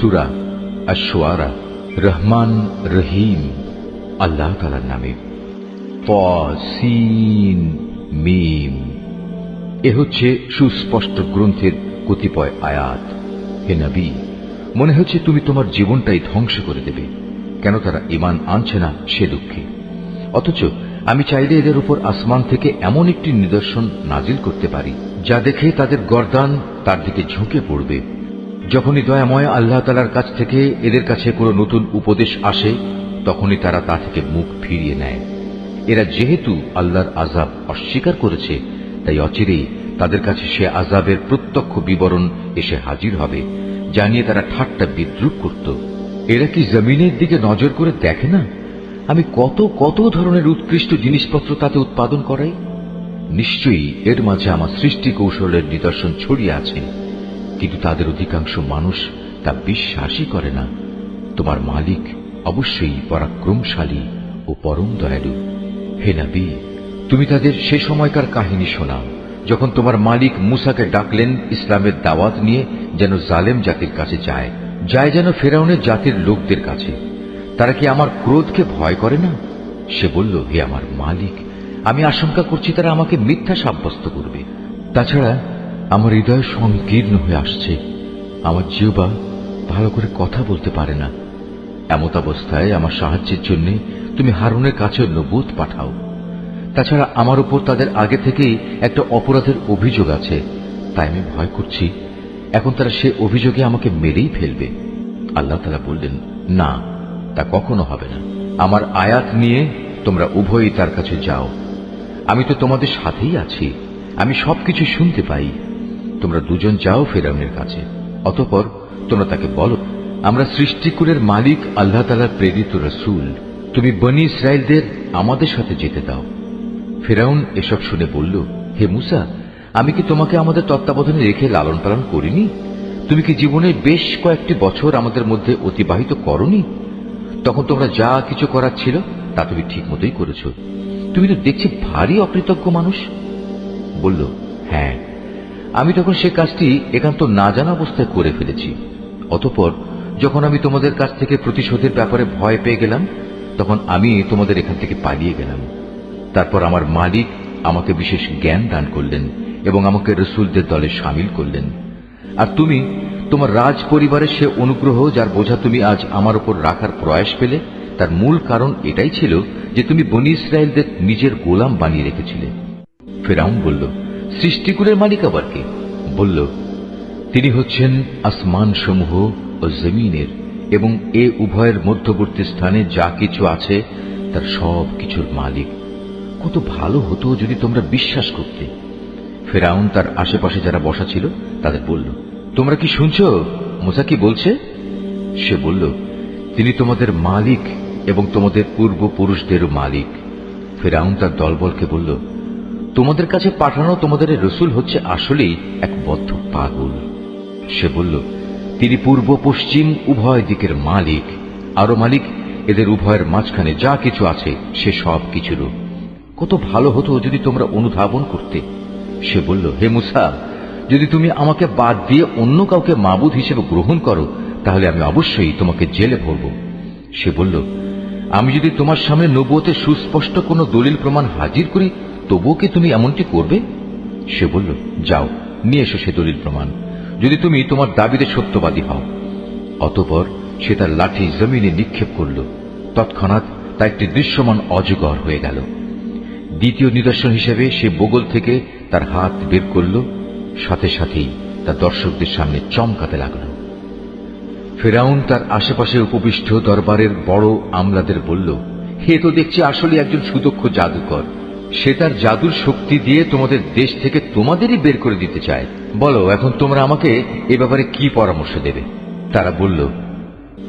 সুরা আশোয়ারা রহমান রহিম, আল্লাহ তালার নামে। মিম। এ হচ্ছে সুস্পষ্ট গ্রন্থের কতিপয় আয়াত। হে নবী, মনে হচ্ছে তুমি তোমার জীবনটাই ধ্বংস করে দেবে, কেন তারা ইমান আনছে না সে দুঃখে। অথচ আমি চাইলে এদের উপর আসমান থেকে এমন একটি নিদর্শন নাজিল করতে পারি, যা দেখে তাদের গরদান তার দিকে ঝুঁকে পড়বে। যখনই দয়াময় আল্লাহ তালার কাছ থেকে এদের কাছে কোনো নতুন উপদেশ আসে, তখনই তারা তা থেকে মুখ ফিরিয়ে নেয়। এরা যেহেতু আল্লাহর আজাব অস্বীকার করেছে, তাই অচিরেই তাদের কাছে সে আজাবের প্রত্যক্ষ বিবরণ এসে হাজির হবে, জানিয়ে তারা ঠাট্টা বিদ্রুপ করত। এরা কি জমিনের দিকে নজর করে দেখে না? আমি কত কত ধরনের উৎকৃষ্ট জিনিসপত্র তাতে উৎপাদন করাই? নিশ্চয়ই এর মাঝে আমার সৃষ্টি কৌশলের নিদর্শন ছড়িয়ে আছে। কিন্তু তাদের অধিকাংশ মানুষ তা বিশ্বাসই করে না। তোমার মালিক অবশ্যই পরাক্রমশালী ও পরম দয়ালু। হে নাবি, তুমি তাদের সে সময়কার কাহিনী শোনাও যখন তোমার মালিক মুসাকে ডাকলেন ইসলামের দাওয়াত নিয়ে যেন জালেম জাতির কাছে যায় যায় যেন ফেরাউনের জাতির লোকদের কাছে। তারা কি আমার ক্রোধকে ভয় করে না? সে বলল, হে আমার মালিক, আমি আশঙ্কা করছি তারা আমাকে মিথ্যা সাব্যস্ত করবে। তাছাড়া আমার হৃদয় সংকীর্ণ হয়ে আসছে। আমার জিহবা ভালো করে কথা বলতে পারে না। এমত অবস্থায় আমার সাহায্যের জন্য তুমি হারুনের কাছে নবুত পাঠাও। তাছাড়া আমার উপর তাদের আগে থেকেই একটা অপরাধের অভিযোগ আছে। তাই আমি ভয় করছি। এখন তারা সে অভিযোগে আমাকে মেরেই ফেলবে। আল্লাহ তালা বললেন, না, তা কখনো হবে না। আমার আয়াত নিয়ে তোমরা উভয়ই তার কাছে যাও। আমি তো তোমাদের সাথেই আছি। আমি সবকিছু শুনতে পাই। তোমরা দুজন যাও ফেরাউনের কাছে। অতপর তোমরা তাকে বলো, আমরা সৃষ্টিকুলের মালিক আল্লাহ তালার প্রেরিত রসুল। তুমি বনি ইসরায়েলদের আমাদের সাথে যেতে দাও। ফেরাউন এসব শুনে বলল, হে মুসা, আমি কি তোমাকে আমাদের তত্ত্বাবধানে রেখে লালন পালন করিনি? তুমি কি জীবনের বেশ কয়েকটি বছর আমাদের মধ্যে অতিবাহিত করনি? তখন তোমরা যা কিছু করার ছিল, তা তুমি ঠিক মতোই করেছ। তুমি তো দেখছি ভারী অকৃতজ্ঞ মানুষ। বলল হ্যাঁ আমি তখন সে কাজটি একান্ত না জানা অবস্থায় করে ফেলেছি। অতপর যখন আমি তোমাদের কাছ থেকে প্রতিশোধের ব্যাপারে ভয় পেয়ে গেলাম, তখন আমি তোমাদের এখান থেকে পালিয়ে গেলাম। তারপর আমার মালিক আমাকে বিশেষ জ্ঞান দান করলেন এবং আমাকে রসুলদের দলে সামিল করলেন। আর তুমি, তোমার রাজ পরিবারের সে অনুগ্রহ যার বোঝা তুমি আজ আমার উপর রাখার প্রয়াস পেলে, তার মূল কারণ এটাই ছিল যে তুমি বনি ইসরায়েলদের নিজের গোলাম বানিয়ে রেখেছিলে। ফেরাউন বলল সৃষ্টিকুলের মালিক আবার কে? বলল, তিনি হচ্ছেন আসমান সমূহ ও জমিনের এবং এ উভয়ের মধ্যবর্তী স্থানে যা কিছু আছে, তার সব কিছুর মালিক। কত ভালো হতো যদি তোমরা বিশ্বাস করতে। ফেরাউন তার আশেপাশে যারা বসা ছিল, তাদের বলল, তোমরা কি শুনছ? মোসা কি বলছে? সে বলল, তিনি তোমাদের মালিক এবং তোমাদের পূর্বপুরুষদেরও মালিক। ফেরাউন তার দলবলকে বলল তোমাদের কাছে পাঠানো তোমাদের রসুল হচ্ছে আসলেই এক বদ্ধ পাগল। সে বলল, তিনি পূর্ব, পশ্চিম, উভয় দিকের মালিক, আরও মালিক, এদের উভয়ের মাঝখানে যা কিছু আছে, সে সব কিছুরও। কত ভালো হতো যদি তোমরা অনুধাবন করতে। সে বলল, হে মুসা, যদি তুমি আমাকে বাদ দিয়ে অন্য কাউকে মাবুদ হিসেবে গ্রহণ করো, তাহলে আমি অবশ্যই তোমাকে জেলে ভরব। সে বলল, আমি যদি তোমার সামনে নবুয়তে সুস্পষ্ট কোনো দলিল প্রমাণ হাজির করি তবুও কি তুমি এমনটি করবে? সে বলল, যাও, নিয়ে এসো সে দলিল প্রমাণ। যদি তুমি তোমার দাবিতে সত্যবাদী হও। অতপর সে তার লাঠি জমিনে নিক্ষেপ করল। তৎক্ষণাৎ তা একটি দৃশ্যমান অজগর হয়ে গেল। দ্বিতীয় নিদর্শন হিসেবে সে বগল থেকে তার হাত বের করল। সাথে সাথেই তা দর্শকদের সামনে চমকাতে লাগল। ফেরাউন তার আশেপাশে উপবিষ্ট দরবারের বড় আমলাদের বলল, হে তো দেখছি আসলে একজন সুদক্ষ জাদুকর। সে তার জাদুর শক্তি দিয়ে তোমাদের দেশ থেকে তোমাদেরই বের করে দিতে চায়। বলো, এখন তোমরা আমাকে এ ব্যাপারে কি পরামর্শ দেবে? তারা বলল,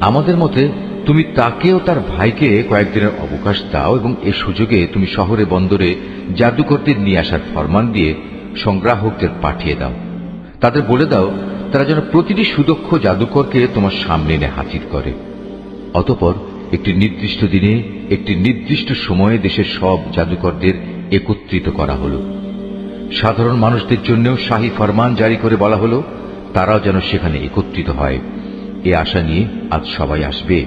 আমাদের মতে তুমি তাকেও তার ভাইকে কয়েকদিনের অবকাশ দাও এবং এ সুযোগে তুমি শহরে, বন্দরে জাদুকরদের নিয়ে আসার ফরমান দিয়ে সংগ্রাহকদের পাঠিয়ে দাও। তাদের বলে দাও, তারা যেন প্রতিটি সুদক্ষ জাদুকরকে তোমার সামনে এনে হাজির করে। অতপর একটি নির্দিষ্ট দিনে একটি নির্দিষ্ট সময়ে দেশের সব জাদুকরদের একত্রিত করা হল। সাধারণ মানুষদের জন্যও শাহী ফরমান জারি করে বলা হল, তারাও যেন সেখানে একত্রিত হয়। এ আশা নিয়ে আজ সবাই আসবে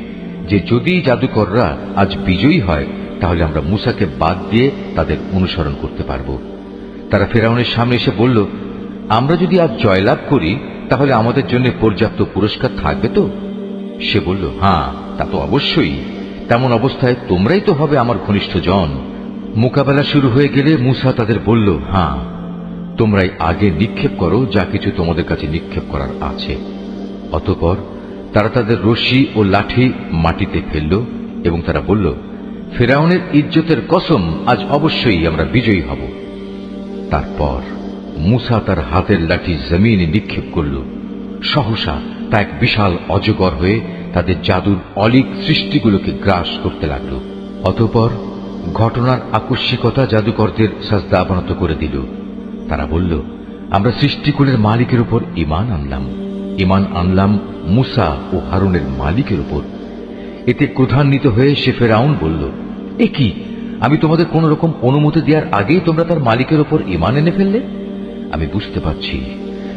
যে যদি জাদুকররা আজ বিজয়ী হয়, তাহলে আমরা মুসাকে বাদ দিয়ে তাদের অনুসরণ করতে পারব। তারা ফেরাউনের সামনে এসে বলল, আমরা যদি আজ জয়লাভ করি, তাহলে আমাদের জন্য পর্যাপ্ত পুরস্কার থাকবে তো? সে বলল হ্যাঁ তা তো অবশ্যই। তেমন অবস্থায় তোমরাই তো হবে আমার ঘনিষ্ঠ জন মোকাবেলা শুরু হয়ে গেলে মুসা তাদের বলল হ্যাঁ তোমরাই আগে নিক্ষেপ করো, যা কিছু তোমাদের কাছে নিক্ষেপ করার আছে। অতপর তারা তাদের রশি ও লাঠি মাটিতে ফেলল এবং তারা বলল, ফেরাউনের ইজ্জতের কসম, আজ অবশ্যই আমরা বিজয়ী হব। তারপর মুসা তার হাতের লাঠি জমিনে নিক্ষেপ করল। সহসা তা এক বিশাল অজগর হয়ে তাদের জাদুর অলিক সৃষ্টিগুলোকে গ্রাস করতে লাগল। অতপর ঘটনার আকস্মিকতা জাদুকরদের সাজদা অবনত করে দিল। তারা বলল, আমরা সৃষ্টিকুলের মালিকের উপর ইমান আনলাম। ইমান আনলাম মুসা ও হারুনের মালিকের উপর। এতে ক্রধান্বিত হয়ে সে ফেরাউন বলল, এ কি? আমি তোমাদের কোন রকম অনুমতি দেওয়ার আগেই তোমরা তার মালিকের উপর ইমান এনে ফেললে? আমি বুঝতে পারছি।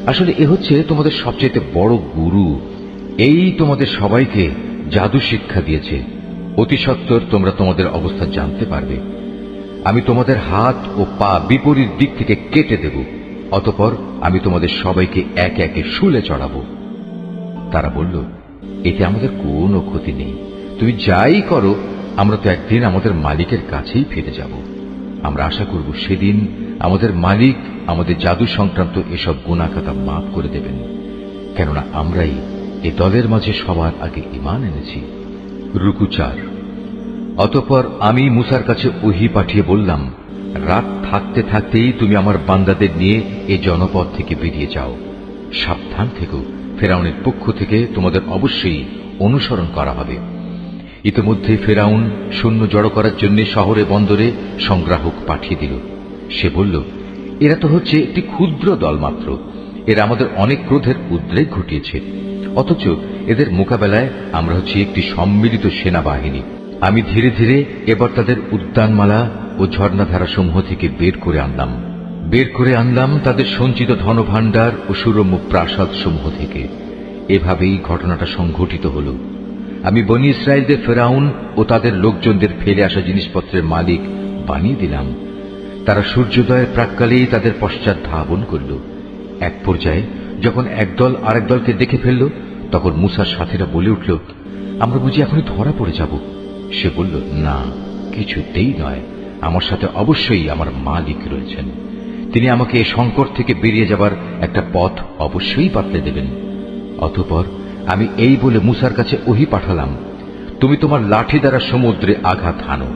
আসলে এ হচ্ছে তোমাদের সবচেয়ে বড় গুরু এই তোমাদের সবাইকে জাদু শিক্ষা দিয়েছে। অতি সত্বর তোমরা তোমাদের অবস্থা জানতে পারবে। আমি তোমাদের হাত ও পা বিপরীত দিক থেকে কেটে দেব, অতপর আমি তোমাদের সবাইকে একে একে শুলে চড়াবো। তারা বলল, এতে আমাদের কোনো ক্ষতি নেই। তুমি যাই করো, আমরা তো একদিন আমাদের মালিকের কাছেই ফিরে যাব। আমরা আশা করব সেদিন আমাদের মালিক আমাদের জাদু সংক্রান্ত এসব গুণাখাতা মাফ করে দেবেন। কেননা আমরাই এ দলের মাঝে সবার আগে ইমান এনেছি। রুকুচার অতঃপর আমি মুসার কাছে ওহি পাঠিয়ে বললাম, রাত থাকতে থাকতেই তুমি আমার বান্দাদের নিয়ে এ জনপদ থেকে বেরিয়ে যাও। সাবধান থেকো, ফেরাউনের পক্ষ থেকে তোমাদের অবশ্যই অনুসরণ করা হবে। ইতিমধ্যে ফেরাউন সৈন্য জড়ো করার জন্য শহরে বন্দরে সংগ্রাহক পাঠিয়ে দিল। সে বলল, এরা তো হচ্ছে একটি ক্ষুদ্র দল মাত্র। এরা আমাদের অনেক ক্রোধের উদ্রেক ঘটিয়েছে। অথচ এদের মোকাবেলায় আমরা হচ্ছে একটি সম্মিলিত সেনাবাহিনী। আমি ধীরে ধীরে এবার তাদের উদ্যানমালা ও ঝর্ণাধারা সমূহ থেকে বের করে আনলাম। বের করে আনলাম তাদের সঞ্চিত ধনভাণ্ডার ও সুরম্য প্রাসাদ সমূহ থেকে। এভাবেই ঘটনাটা সংঘটিত হল। আমি বনি ইসরায়েলদের ফেরাউন ও তাদের লোকজনদের ফেলে আসা জিনিসপত্রের মালিক বানিয়ে দিলাম। তারা সূর্যোদয়ের প্রাককালেই তাদের পশ্চাৎ ধাবন করল। এক পর্যায়ে যখন একদল আরেক দলকে দেখে ফেলল তখন মুসার সাথীরা বলে উঠল, আমরা বুঝি এখনই ধরা পড়ে যাব। সে বলল, না, কিছুতেই নয়। আমার সাথে অবশ্যই আমার মালিক রয়েছেন। তিনি আমাকে এই সংকট থেকে বেরিয়ে যাবার একটা পথ অবশ্যই পাতলে দেবেন। অতপর আমি এই বলে মুসার কাছে ওহি পাঠালাম, তুমি তোমার লাঠি দ্বারা সমুদ্রে আঘাত হানো।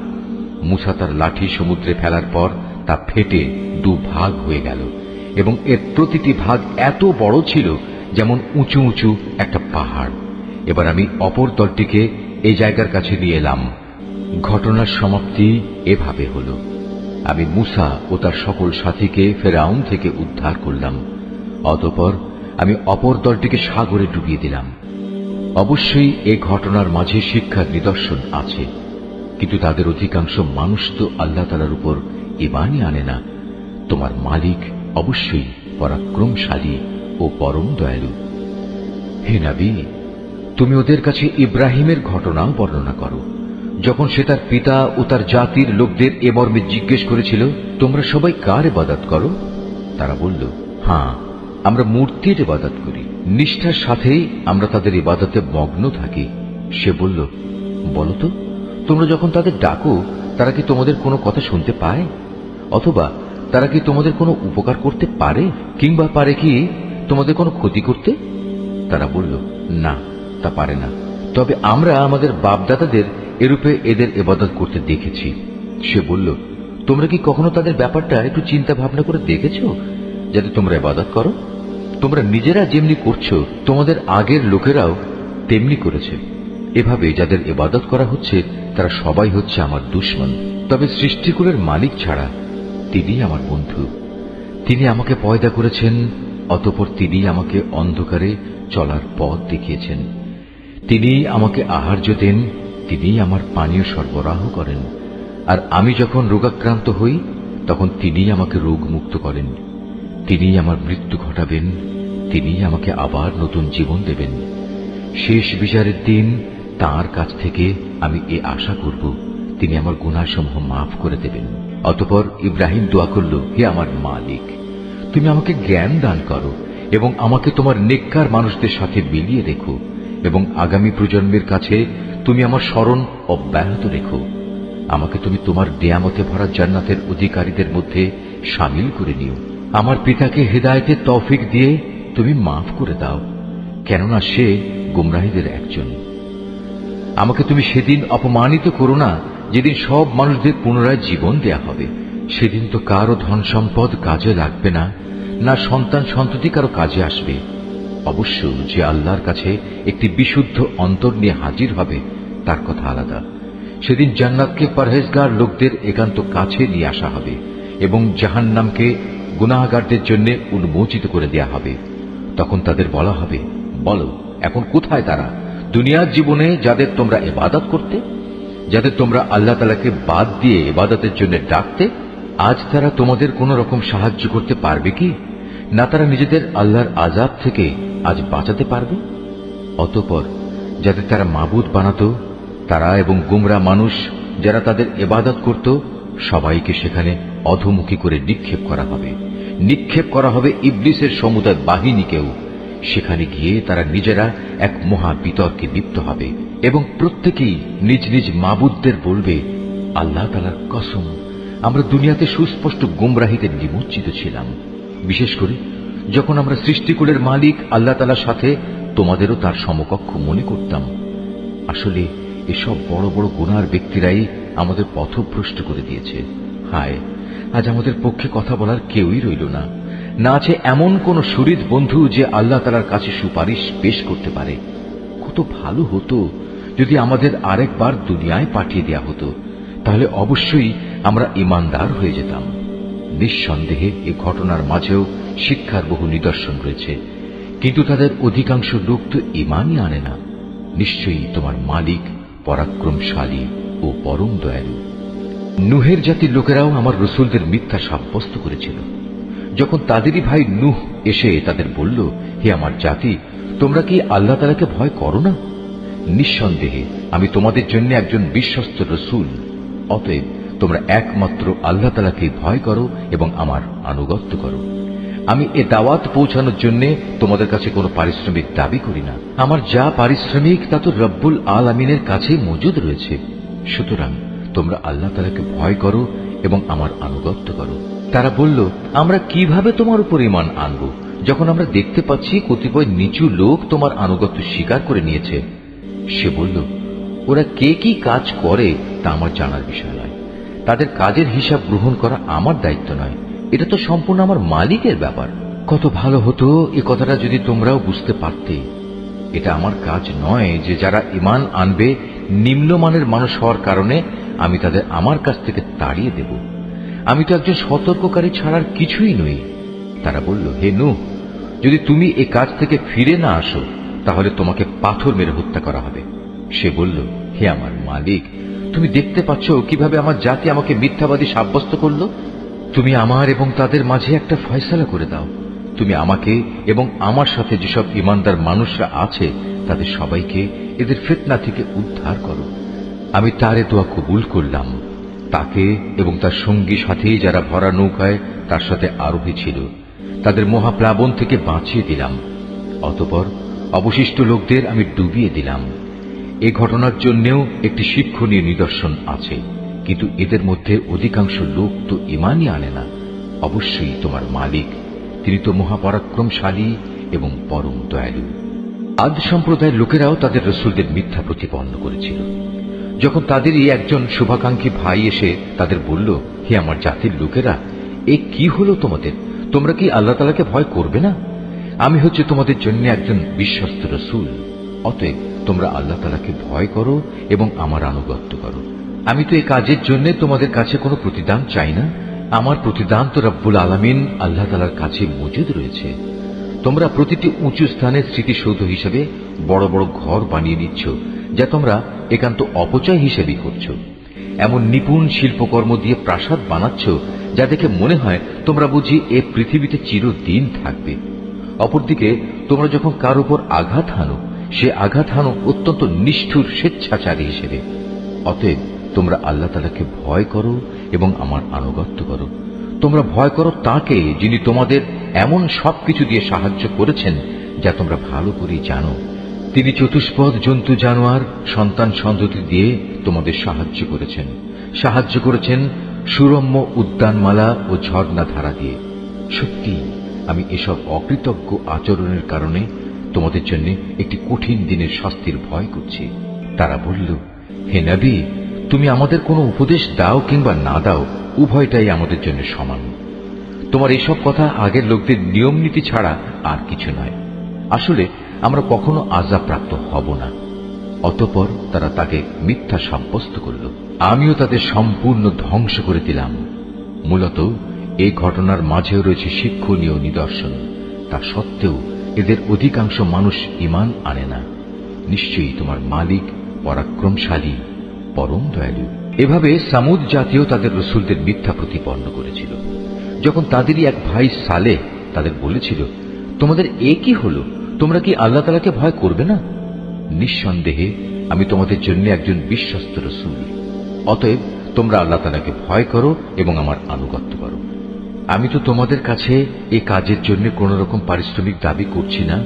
মুসা তার লাঠি সমুদ্রে ফেলার পর তা ফেটে দু ভাগ হয়ে গেল এবং এর প্রতিটি ভাগ এত বড় ছিল যেমন উঁচু উঁচু একটা পাহাড়। এবার আমি অপর দলটিকে এই জায়গার কাছে নিয়ে এলাম। ঘটনার সমাপ্তি এভাবে হল। আমি মুসা ও তার সকল সাথীকে ফেরাউন থেকে উদ্ধার করলাম। অতপর আমি অপর দলটিকে সাগরে ডুবিয়ে দিলাম। অবশ্যই এ ঘটনার মাঝে শিক্ষার নিদর্শন আছে। কিন্তু তাদের অধিকাংশ মানুষ তো আল্লাহ তালার উপর ইমানই আনে না। তোমার মালিক অবশ্যই পরাক্রমশালী। ও পরম দয়ালু। হে নাবি, তুমি ওদের কাছে ইব্রাহিমের ঘটনাও বর্ণনা করো। যখন সে তার পিতা ও তার জাতির লোকদের এ মর্মে জিজ্ঞেস করেছিল, তোমরা সবাই কার ইবাদত করো? তারা বলল হ্যাঁ আমরা মূর্তির ইবাদত করি। নিষ্ঠার সাথেই আমরা তাদের ইবাদতে মগ্ন থাকি। সে বলল বলতো তোমরা যখন তাদের ডাকো, তারা কি তোমাদের কোনো কথা শুনতে পায়? অথবা তারা কি তোমাদের কোনো উপকার করতে পারে? কিংবা পারে কি? তোমাদের কোনো ক্ষতি করতে? তারা বলল, না, তা পারে না। তবে আমরা আমাদের বাপদাদাদের এরূপে এদের এবাদত করতে দেখেছি। সে বলল, তোমরা কি কখনো তাদের ব্যাপারটা একটু চিন্তা ভাবনা করে দেখেছ? যাতে তোমরা এবাদত করো। তোমরা নিজেরা যেমনি করছ, তোমাদের আগের লোকেরাও তেমনি করেছে। এভাবে যাদের এবাদত করা হচ্ছে, তারা সবাই হচ্ছে আমার দুশ্মন। তবে সৃষ্টিকুলের মালিক ছাড়া তিনি আমার বন্ধু। তিনি আমাকে পয়দা করেছেন অতপর তিনি আমাকে অন্ধকারে চলার পথ দেখিয়েছেন। তিনি আমাকে আহার্য দেন, তিনি আমার পানীয় সরবরাহ করেন। আর আমি যখন রোগাক্রান্ত হই, তখন তিনি আমাকে রোগ মুক্ত করেন। তিনি আমার মৃত্যু ঘটাবেন, তিনি আমাকে আবার নতুন জীবন দেবেন। শেষ বিচারের দিন তার কাছ থেকে আমি এ আশা করব, তিনি আমার গুণাসমূহ মাফ করে দেবেন। অতপর ইব্রাহিম দোয়া করল, হে আমার মালিক! তুমি আমাকে জ্ঞান দান করো এবং আমাকে তোমার নেককার মানুষদের সাথে মিলিয়ে রেখো এবং আগামী প্রজন্মের কাছে তুমি আমার স্মরণ অব্যাহত রেখো। আমাকে তুমি তোমার দেয়ামতে ভরা জান্নাতের অধিকারীদের মধ্যে সামিল করে নিও। আমার পিতাকে হেদায়েতের তৌফিক দিয়ে তুমি মাফ করে দাও, কেননা সে গুমরাহীদের একজন। আমাকে তুমি সেদিন অপমানিত করো না যেদিন সব মানুষদের পুনরায় জীবন দেয়া হবে। সেদিন তো কারও ধন সম্পদ কাজে লাগবে না। না সন্তান সন্ততি কারও কাজে আসবে। অবশ্য যে আল্লাহর কাছে একটি বিশুদ্ধ অন্তর নিয়ে হাজির হবে, তার কথা আলাদা। সেদিন জান্নাতকে পরহেজগার লোকদের একান্ত কাছে নিয়ে আসা হবে এবং জাহান্নামকে গুনাহগারদের জন্য উন্মোচিত করে দেয়া হবে। তখন তাদের বলা হবে, বলো, এখন কোথায় তারা? দুনিয়ার জীবনে যাদের তোমরা এবাদত করতে, যাদের তোমরা আল্লাহ তালাকে বাদ দিয়ে এবাদতের জন্য ডাকতে, আজ তারা তোমাদের কোন রকম সাহায্য করতে পারবে কি? না তারা নিজেদের আল্লাহর আজাব থেকে আজ বাঁচাতে পারবে? অতপর যাদের তারা মাবুদ বানাতো, তারা এবং গুমরা মানুষ যারা তাদের এবাদত করত, সবাইকে সেখানে অধমুখী করে নিক্ষেপ করা হবে। নিক্ষেপ করা হবে ইবলিসের সমুদায় বাহিনীকেও। সেখানে গিয়ে তারা নিজেরা এক মহা বিতর্কে লিপ্ত হবে এবং প্রত্যেকেই নিজ নিজ মাবুদদের বলবে, আল্লাহ তালার কসম, আমরা দুনিয়াতে সুস্পষ্ট গুমরাহিতে নিমজ্জিত ছিলাম। বিশেষ করে যখন আমরা সৃষ্টিকুলের মালিক আল্লাহ তালার সাথে তোমাদেরও তার সমকক্ষ মনে করতাম। আসলে এসব বড় বড় গুনার ব্যক্তিরাই আমাদের পথভ্রষ্ট করে দিয়েছে। হায়, আজ আমাদের পক্ষে কথা বলার কেউই রইল না। না আছে এমন কোন শরীর বন্ধু যে আল্লাহ তালার কাছে সুপারিশ পেশ করতে পারে। কত ভালো হতো যদি আমাদের আরেকবার দুনিয়ায় পাঠিয়ে দেয়া হতো। তাহলে অবশ্যই আমরা ইমানদার হয়ে যেতাম। নিঃসন্দেহে এ ঘটনার মাঝেও শিক্ষার বহু নিদর্শন রয়েছে। কিন্তু তাদের অধিকাংশ লোক তো ইমানই আনে না। নিশ্চয়ই তোমার মালিক পরাক্রমশালী ও পরম দয়ালু। নুহের জাতির লোকেরাও আমার রসুলদের মিথ্যা সাব্যস্ত করেছিল। যখন তাদেরই ভাই নুহ এসে তাদের বলল, হে আমার জাতি, তোমরা কি আল্লাহ তালাকে ভয় করো না? নিঃসন্দেহে আমি তোমাদের জন্য একজন বিশ্বস্ত রসুল, অতএব তোমরা একমাত্র আল্লাহ তালাকে ভয় করো এবং আমার আনুগত্য করো। আমি এ দাওয়াত পৌঁছানোর জন্য তোমাদের কাছে কোনো পারিশ্রমিক দাবি করি না। আমার যা পারিশ্রমিক তা তো রব্বুল আল আমিনের কাছে মজুদ রয়েছে। সুতরাং তোমরা আল্লাহ তালাকে ভয় করো এবং আমার আনুগত্য করো। তারা বলল, আমরা কীভাবে তোমার উপর ইমান আনব? যখন আমরা দেখতে পাচ্ছি কতিপয় নিচু লোক তোমার আনুগত্য স্বীকার করে নিয়েছে। সে বলল, ওরা কে কি কাজ করে তা আমার জানার বিষয় তাদের কাজের হিসাব গ্রহণ করা আমার দায়িত্ব নয়। এটা তো সম্পূর্ণ আমার মালিকের ব্যাপার। কত ভালো হতো এ কথাটা যদি তোমরাও বুঝতে পারতে। এটা আমার কাজ নয় যে যারা ইমান আনবে, নিম্নমানের মানুষ হওয়ার কারণে আমি তাদের আমার কাছ থেকে তাড়িয়ে দেব। আমি তো একজন সতর্ককারী ছাড়ার কিছুই নই। তারা বলল, হে নু যদি তুমি এ কাজ থেকে ফিরে না আসো, তাহলে তোমাকে পাথর মেরে হত্যা করা হবে। সে বলল, হে আমার মালিক তুমি দেখতে পাচ্ছ কীভাবে আমার জাতি আমাকে মিথ্যাবাদী সাব্যস্ত করল? তুমি আমার এবং তাদের মাঝে একটা ফয়সালা করে দাও। তুমি আমাকে এবং আমার সাথে যেসব ইমানদার মানুষরা আছে, তাদের সবাইকে এদের ফিতনা থেকে উদ্ধার করো। আমি তারে দোয়া কবুল করলাম। তাকে এবং তার সঙ্গী সাথী যারা ভরা নৌকায় তার সাথে আরোহী ছিল, তাদের মহাপ্লাবন থেকে বাঁচিয়ে দিলাম। অতপর অবশিষ্ট লোকদের আমি ডুবিয়ে দিলাম। এ ঘটনার জন্যেও একটি শিক্ষণীয় নিদর্শন আছে। কিন্তু এদের মধ্যে অধিকাংশ লোক তো ইমানই আনে না। অবশ্যই তোমার মালিক। তিনি তো মহাপরাক্রমশালী এবং পরম দয়ালু। আদ সম্প্রদায়ের লোকেরাও তাদের রসুলদের মিথ্যা প্রতিপন্ন করেছিল। যখন তাদেরই একজন শুভাকাঙ্ক্ষী ভাই এসে তাদের বলল, হে আমার জাতির লোকেরা, এ কি হলো তোমাদের? তোমরা কি আল্লাহ তালাকে ভয় করবে না? আমি হচ্ছে তোমাদের জন্য একজন বিশ্বস্ত রসুল। অতএব তোমরা আল্লাহ তালাকে ভয় করো এবং আমার আনুগত্য করো। আমি তো এই কাজের জন্য তোমাদের কাছে কোনো প্রতিদান চাই না। আমার প্রতিদান তো রব্বুল আলমিন আল্লাহ তালার কাছে মজুদ রয়েছে। তোমরা প্রতিটি উঁচু স্থানে স্মৃতিসৌধ হিসেবে বড় বড় ঘর বানিয়ে নিচ্ছ, যা তোমরা একান্ত অপচয় হিসেবেই করছ। এমন নিপুণ শিল্পকর্ম দিয়ে প্রাসাদ বানাচ্ছ, যা দেখে মনে হয় তোমরা বুঝি এ পৃথিবীতে চিরদিন থাকবে। অপরদিকে তোমরা যখন কার উপর আঘাত হানো সে আঘাত হানো অত্যন্ত নিষ্ঠুর স্বেচ্ছাচারী হিসেবে। অতএব তোমরা আল্লাহ তালাকে ভয় করো এবং আমার আনুগত্য করো। তোমরা ভয় করো তাকে যিনি তোমাদের এমন সবকিছু দিয়ে সাহায্য করেছেন, যা তোমরা ভালো করেই জানো। তিনি চতুষ্পদ জন্তু জানোয়ার, সন্তান সন্ততি দিয়ে তোমাদের সাহায্য করেছেন। সাহায্য করেছেন সুরম্য উদ্যানমালা ও ঝর্ণা ধারা দিয়ে। সত্যি আমি এসব অকৃতজ্ঞ আচরণের কারণে তোমাদের জন্য একটি কঠিন দিনের শাস্তির ভয় করছি। তারা বলল, হে নবী, তুমি আমাদের কোনো উপদেশ দাও কিংবা না দাও, উভয়টাই আমাদের জন্য সমান। তোমার এসব কথা আগের লোকদের নিয়ম নীতি ছাড়া আর কিছু নয়। আসলে আমরা কখনো আজাব প্রাপ্ত হব না। অতপর তারা তাকে মিথ্যা সাব্যস্ত করল। আমিও তাদের সম্পূর্ণ ধ্বংস করে দিলাম। মূলত এই ঘটনার মাঝেও রয়েছে শিক্ষণীয় নিদর্শন। তা সত্ত্বেও এদের অধিকাংশ মানুষ ইমান আনে না। নিশ্চয়ই তোমার মালিক পরাক্রমশালী, পরম দয়ালু। এভাবে সামুদ জাতীয় তাদের রসুলদের মিথ্যা প্রতিপন্ন করেছিল। যখন তাদেরই এক ভাই সালে তাদের বলেছিল, তোমাদের এ কি হলো? তোমরা কি আল্লাহ তালাকে ভয় করবে না? নিঃসন্দেহে আমি তোমাদের জন্য একজন বিশ্বস্ত রসুল। অতএব তোমরা আল্লাহ তালাকে ভয় করো এবং আমার আনুগত্য করো। আমি তো তোমাদের কাছে এ কাজের জন্য কোন রকম পারিশ্রমিক দাবি করছি না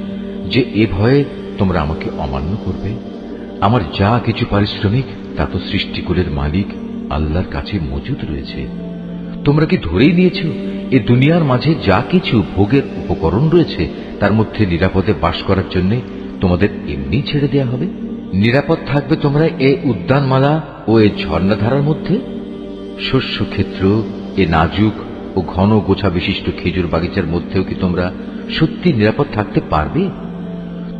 যে এ ভয়ে তোমরা আমাকে অমান্য করবে। আমার যা কিছু পারিশ্রমিক, তা তো সৃষ্টিকুলের মালিক আল্লাহর কাছে মজুদ রয়েছে। তোমরা কি ধরেই নিয়েছ? এ দুনিয়ার মাঝে যা কিছু ভোগের উপকরণ রয়েছে, তার মধ্যে নিরাপদে বাস করার জন্য তোমাদের এমনি ছেড়ে দেয়া হবে? নিরাপদ থাকবে তোমরা এ উদ্যানমালা ও এ ঝর্ণাধারার মধ্যে? শস্য ক্ষেত্র এ নাজুক ও ঘন গোছা বিশিষ্ট খেজুর বাগিচার মধ্যেও কি তোমরা সত্যি নিরাপদ থাকতে পারবে?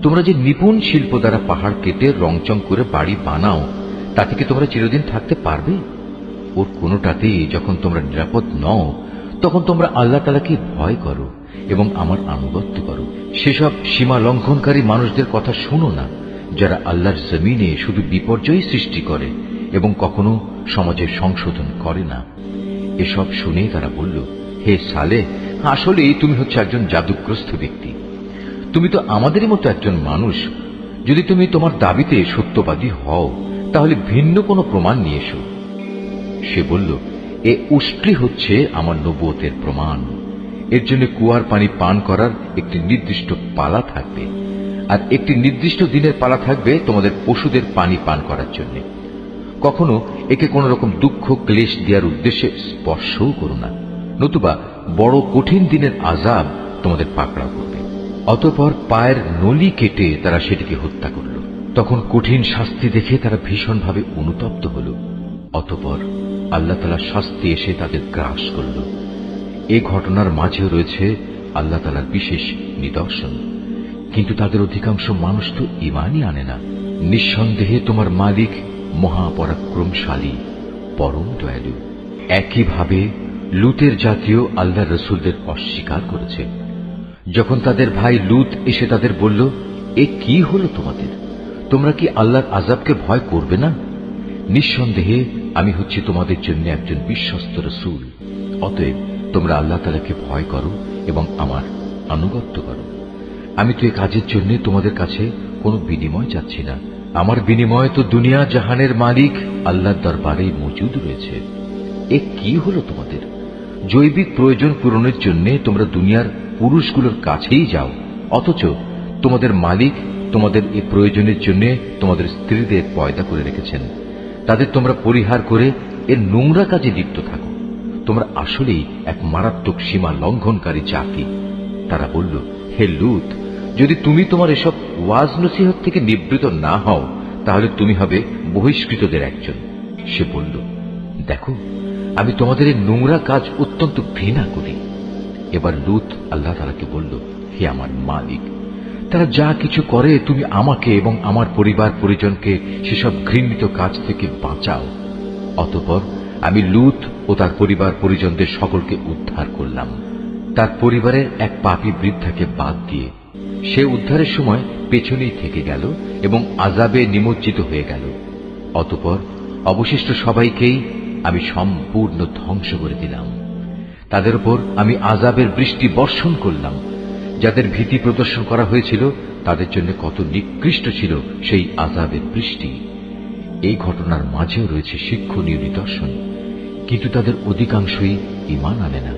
তোমরা যে নিপুণ শিল্প দ্বারা পাহাড় কেটে রংচং করে বাড়ি বানাও, তাতে কি তোমরা চিরদিন থাকতে পারবে? ওর কোনোটাতেই যখন তোমরা নিরাপদ নও, তখন তোমরা আল্লাহ তালাকে ভয় করো এবং আমার আনুগত্য করো। সেসব সীমা লঙ্ঘনকারী মানুষদের কথা শোনো না, যারা আল্লাহর জমিনে শুধু বিপর্যয় সৃষ্টি করে এবং কখনো সমাজের সংশোধন করে না। এসব শুনে তারা বলল, হে সালে, আসলেই তুমি হচ্ছে একজন জাদুগ্রস্ত ব্যক্তি। তুমি তো আমাদেরই মতো একজন মানুষ। যদি তুমি তোমার দাবিতে সত্যবাদী হও, তাহলে ভিন্ন কোনো প্রমাণ নিয়ে এসো। সে বলল, এ উষ্ট্রি হচ্ছে আমার নবুয়তের প্রমাণ। এর জন্য কুয়ার পানি পান করার একটি নির্দিষ্ট পালা থাকবে। আর একটি নির্দিষ্ট দিনের পালা থাকবে তোমাদের পশুদের পানি পান করার জন্য। কখনো একে কোন রকম দুঃখ, ক্লেশ দেওয়ার উদ্দেশ্যে স্পর্শও করো না। নতুবা বড় কঠিন দিনের আজাব তোমাদের পাকড়াও করবে। অতপর পায়ের নলি কেটে তারা সেটিকে হত্যা করল। তখন কঠিন শাস্তি দেখে তারা ভীষণভাবে অনুতপ্ত হল। অতপর আল্লাহ তালা শাস্তি এসে তাদের গ্রাস করল। এ ঘটনার মাঝেও রয়েছে আল্লাহ তালার বিশেষ নিদর্শন। কিন্তু তাদের অধিকাংশ মানুষ তো ইমানই আনে না। নিঃসন্দেহে তোমার মালিক মহাপরাক্রমশালী, পরম দয়ালু। একইভাবে লুতের জাতীয় আল্লাহ রসুলদের অস্বীকার করেছে। যখন তাদের ভাই লুত এসে তাদের বলল, এ কি হলো তোমাদের? তোমরা কি আল্লাহর আজাবকে ভয় করবে না? নিঃসন্দেহে আমি হচ্ছি তোমাদের জন্য একজন বিশ্বস্ত রসুল। অতএব তোমরা আল্লাহ তালাকে ভয় করো এবং আমার আনুগত্য করো। আমি তো এ কাজের জন্য তোমাদের কাছে কোনো বিনিময় চাচ্ছি না। আমার বিনিময় তো দুনিয়া জাহানের মালিক আল্লাহর দরবারেই মজুদ রয়েছে। এ কি হলো তোমাদের? জৈবিক প্রয়োজন পূরণের জন্য তোমরা দুনিয়ার পুরুষগুলোর কাছেই যাও, অথচ তোমাদের মালিক তোমাদের এই প্রয়োজনের জন্য তোমাদের স্ত্রীদের পয়দা করে রেখেছেন। তাদের তোমরা পরিহার করে এর নোংরা কাজে লিপ্ত থাকো। তোমরা আসলেই এক মারাত্মক সীমা লঙ্ঘনকারী জাতি। তারা বলল, হে লুত, যদি তুমি তোমার এসব ওয়াজ নসিহত থেকে নিবৃত না হও, তাহলে তুমি হবে বহিষ্কৃতদের একজন। সে বলল, দেখো, আমি তোমাদের এই নোংরা কাজ অত্যন্ত ঘৃণা করি। এবার লুত আল্লাহ তালাকে বলল, হে আমার মালিক, তারা যা কিছু করে তুমি আমাকে এবং আমার পরিবার, পরিজনকে সেসব ঘৃণিত কাজ থেকে বাঁচাও। অতপর আমি লুত ও তার পরিবার, পরিজনদের সকলকে উদ্ধার করলাম। তার পরিবারের এক পাপী বৃদ্ধাকে বাদ দিয়ে সে উদ্ধারের সময় পেছনেই থেকে গেল এবং আজাবে নিমজ্জিত হয়ে গেল। অতপর অবশিষ্ট সবাইকেই আমি সম্পূর্ণ ধ্বংস করে দিলাম। তাদের উপর আমি আজাবের বৃষ্টি বর্ষণ করলাম। যাদের ভীতি প্রদর্শন করা হয়েছিল, তাদের জন্য কত নিকৃষ্ট ছিল সেই আজাবের বৃষ্টি। এই ঘটনার মাঝেও রয়েছে শিক্ষণীয় নিদর্শন, কিন্তু তাদের অধিকাংশই ইমান আনে না।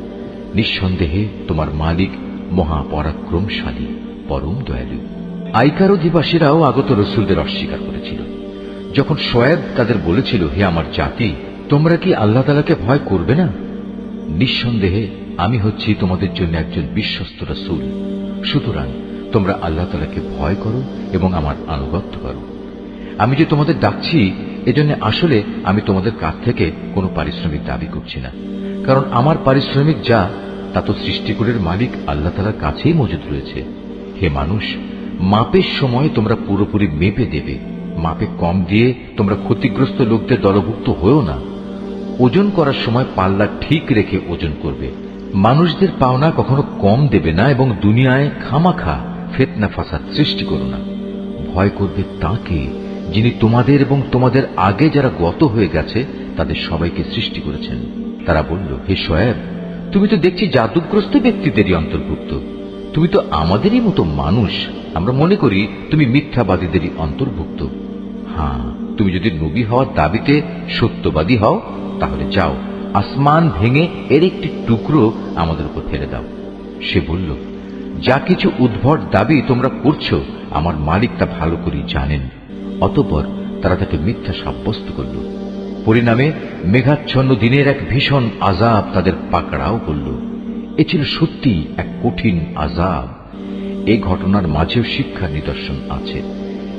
নিঃসন্দেহে তোমার মালিক মহাপরাক্রমশালী, পরম দয়ালু। আইকার অধিবাসীরাও আগত রসুলদের অস্বীকার করেছিল। যখন শোয়েব তাদের বলেছিল, হে আমার জাতি, তোমরা কি আল্লাহ তালাকে ভয় করবে না? নিঃসন্দেহে, আমি হচ্ছি তোমাদের জন্য একজন বিশ্বস্ত রসুল। সুতরাং তোমরা আল্লাহ তালাকে ভয় করো এবং আমার আনুগত্য করো। আমি যে তোমাদের ডাকছি, এজন্য আসলে আমি তোমাদের কাছ থেকে কোনো পারিশ্রমিক দাবি করছি না। কারণ আমার পারিশ্রমিক যা, তা তো সৃষ্টিকুরের মালিক আল্লাহ তালার কাছেই মজুদ রয়েছে। হে মানুষ মাপের সময় তোমরা পুরোপুরি মেপে দেবে। মাপে কম দিয়ে তোমরা ক্ষতিগ্রস্ত লোকদের দলভুক্ত হয়েও না। ওজন করার সময় পাল্লা ঠিক রেখে ওজন করবে। মানুষদের পাওনা কখনো কম দেবে না এবং দুনিয়ায় খামাখা ফেতনা ফাসাদ সৃষ্টি করো না। ভয় করবে তাকে যিনি তোমাদের এবং তোমাদের আগে যারা গত হয়ে গেছে, তাদের সবাইকে সৃষ্টি করেছেন। তারা বলল, হে সয়েব, তুমি তো দেখছি জাদুগ্রস্ত ব্যক্তিদেরই অন্তর্ভুক্ত। তুমি তো আমাদেরই মতো মানুষ। আমরা মনে করি তুমি মিথ্যাবাদীদেরই অন্তর্ভুক্ত। হ্যাঁ তুমি যদি নবী হওয়ার দাবিতে সত্যবাদী হও, তাহলে যাও, আসমান ভেঙে এর একটি টুকরো আমাদের উপর ফেলে দাও। সে বলল, যা কিছু উদ্ভট দাবি তোমরা করছ, আমার মালিক তা ভালো করে জানেন। অতপর তারা তাকে মিথ্যা সাব্যস্ত করল। পরিণামে মেঘাচ্ছন্ন দিনের এক ভীষণ আজাব তাদের পাকড়াও করল। এ ছিল সত্যি এক কঠিন আজাব এই ঘটনার মাঝেও শিক্ষার নিদর্শন আছে।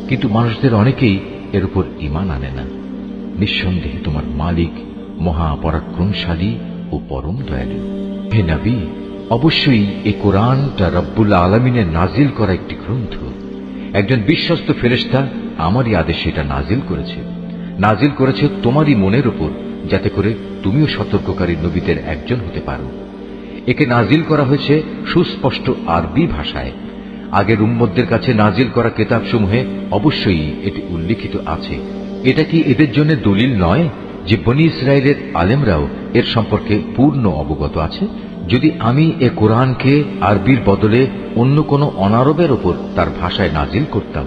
কিন্তু মানুষদের অনেকেই এর উপর ইমান আনে না। নিঃসন্দেহে তোমার মালিক মহাপরাক্রমশালী ও পরম দয়ালু। হে নবী, অবশ্যই এ কোরআনটা রব্বুল আলমিনের নাজিল করা একটি গ্রন্থ। একজন বিশ্বস্ত ফেরেস্তা আমারই আদেশে এটা নাজিল করেছে। নাজিল করেছে তোমারই মনের ওপর যাতে করে তুমিও সতর্ককারী নবীদের একজন হতে পারো। একে নাজিল করা হয়েছে সুস্পষ্ট আরবি ভাষায় আগের উম্মদদের কাছে নাজিল করা কেতাবসমূহে অবশ্যই এটি উল্লিখিত আছে। এটা কি এদের জন্য দলিল নয় যে বনি ইসরায়েলের আলেমরাও এর সম্পর্কে পূর্ণ অবগত আছে? যদি আমি এ কোরআনকে আরবির বদলে অন্য কোনো অনারবের ওপর তার ভাষায় নাজিল করতাম,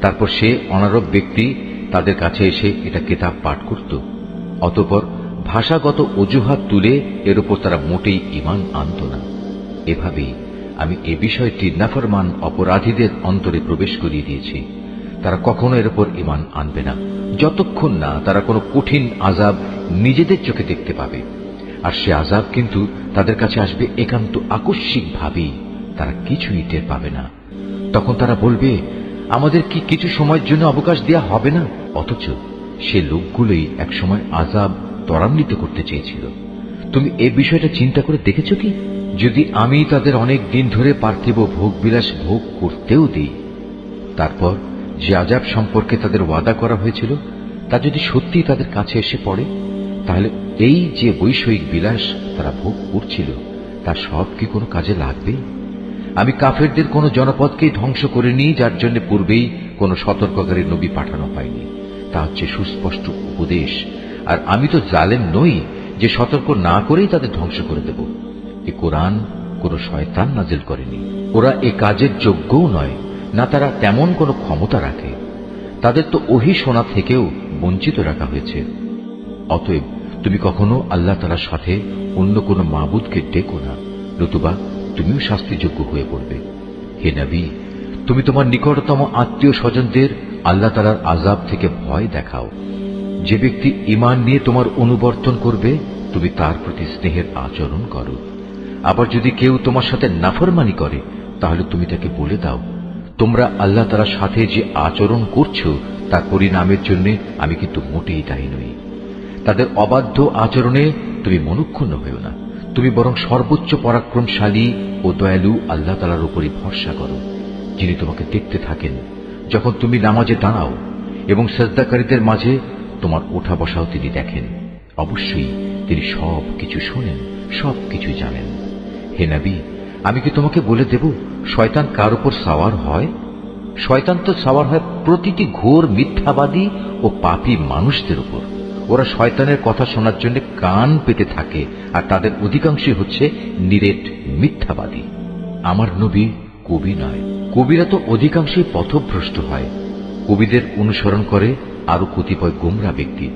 তারপর সে অনারব ব্যক্তি তাদের কাছে এসে এটা কেতাব পাঠ করত। অতপর ভাষাগত অজুহাত তুলে এর উপর তারা মোটেই ইমান আনত না। এভাবেই আমি এ বিষয়টি নাফরমান অপরাধীদের অন্তরে প্রবেশ করিয়ে দিয়েছি। তারা কখনো এর উপর ইমান আনবে না। যতক্ষণ না তারা কোনো কঠিন আজাব নিজেদের চোখে দেখতে পাবে। আর সে আজাব কিন্তু তাদের কাছে আসবে একান্ত আকস্মিক ভাবেই তারা কিছুই টের পাবে না। তখন তারা বলবে, আমাদের কি কিছু সময়ের জন্য অবকাশ দেয়া হবে না? অথচ সে লোকগুলোই একসময় আজাব ত্বরান্বিত করতে চেয়েছিল। তুমি এ বিষয়টা চিন্তা করে দেখেছ কি? যদি আমি তাদের অনেক দিন ধরে পার্থিব ভোগ বিলাস ভোগ করতেও দিই, তারপর যে আজাব সম্পর্কে তাদের ওয়াদা করা হয়েছিল, তা যদি সত্যি তাদের কাছে এসে পড়ে, তাহলে এই যে বৈষয়িক বিলাস তারা ভোগ করছিল, তা সব কি কোনো কাজে লাগবে আমি কাফেরদের কোনো জনপদকেই ধ্বংস করে করিনি, যার জন্য পূর্বেই কোনো সতর্ককারী নবী পাঠানো হয়নি। তা হচ্ছে সুস্পষ্ট উপদেশ। আর আমি তো জালেম নই, যে সতর্ক না করেই তাদের ধ্বংস করে দেব। এ কোরআন কোনো শয়তান নাজিল করেনি। ওরা এ কাজের যোগ্যও নয়, না তারা তেমন কোনো ক্ষমতা রাখে। তাদের তো ওহি শোনা থেকেও বঞ্চিত রাখা হয়েছে। অতএব তুমি কখনো আল্লাহ তালার সাথে অন্য কোনো মাবুদকে ডেকো না, নতুবা তুমিও শাস্তিযোগ্য হয়ে পড়বে। হে নবী, তুমি তোমার নিকটতম আত্মীয় স্বজনদের আল্লাহ তালার আজাব থেকে ভয় দেখাও। যে ব্যক্তি ইমান নিয়ে তোমার অনুবর্তন করবে, তুমি তার প্রতি স্নেহের আচরণ করো। আবার যদি কেউ তোমার সাথে নাফরমানি করে, তাহলে তুমি তাকে বলে দাও। তোমরা আল্লাহ তালার সাথে যে আচরণ করছ তার পরিণামের জন্য আমি কিন্তু মোটেই দায়ী নই। তাদের অবাধ্য আচরণে তুমি মনুক্ষুণ্ণ হয়েও না। তুমি বরং সর্বোচ্চ পরাক্রমশালী ও দয়ালু আল্লাহ তালার উপরই ভরসা করো, যিনি তোমাকে দেখতে থাকেন। যখন তুমি নামাজে দাঁড়াও এবং শ্রদ্ধাকারীদের মাঝে তোমার ওঠা বসাও তিনি দেখেন, অবশ্যই তিনি সব কিছু শোনেন সব কিছু জানেন। হে নবী, আমি কি তোমাকে বলে দেব, শয়তান কার উপর সাওয়ার হয়? শয়তান তো সাওয়ার হয় প্রতিটি ঘোর মিথ্যাবাদী ও পাপী মানুষদের উপর। ওরা শয়তানের কথা শোনার জন্য কান পেতে থাকে, আর তাদের অধিকাংশই হচ্ছে নিরেট মিথ্যাবাদী। আমার নবী কবি নয়। কবিরা তো অধিকাংশই পথভ্রষ্ট হয়। কবিদের অনুসরণ করে আরও কতিপয় গোমরা ব্যক্তি।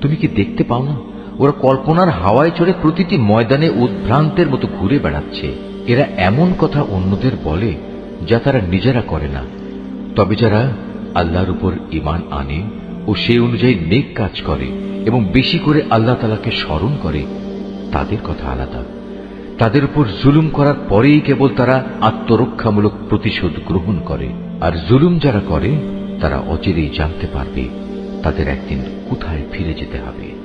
তুমি কি দেখতে পাও না ওরা কল্পনার হাওয়ায় চড়ে প্রতিটি ময়দানে উদ্ভ্রান্তের মতো ঘুরে বেড়াচ্ছে। এরা এমন কথা অন্যদের বলে যা তারা নিজেরা করে না। তবে যারা আল্লাহর উপর ইমান আনে ও সেই অনুযায়ী নেক কাজ করে এবং বেশি করে আল্লাহ তালাকে স্মরণ করে, তাদের কথা আলাদা। তাদের উপর জুলুম করার পরেই কেবল তারা আত্মরক্ষামূলক প্রতিশোধ গ্রহণ করে। আর জুলুম যারা করে, তারা অচিরেই জানতে পারবে তাদের একদিন কোথায় ফিরে যেতে হবে।